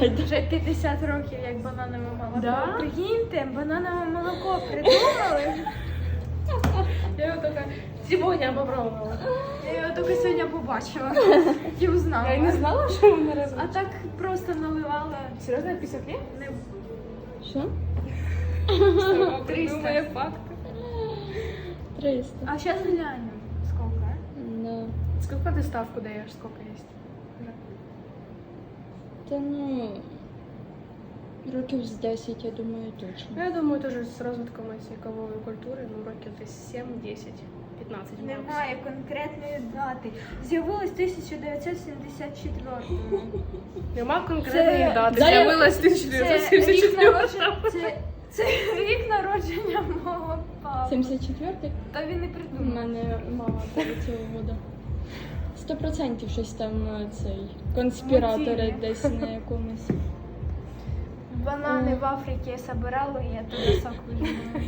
знайде. Вже 50 років, як бананове молоко. Да? Прикиньте, бананове молоко придумали. Я его только сегодня попробовала. Я його тільки сьогодні побачила і узнала. Я не знала, что он раз. А так просто наливала. Серьезно, 50 лет? Не... Що? Придумая факты. 300. А зараз глянемо. Скільки? Да. Сколько ты ставку даешь? Сколько есть? Та ну. Років з 10, я думаю, Ну, точно. я думаю, тоже с розвитком языковой культури, ну, років десь 7, 10, 15. Немає конкретної дати. З'явилась 1974 Нема конкретної Це- дати. Дай- З'явилась Це рік 1974 народження. Це, це рік народження мого папи. 74-й? Та він не У придумав. мене мама до цього года. Сто процентів щось там е, цей конспіратори десь на якомусь. Банани в Африці я собирала, і я туди сок вижимала.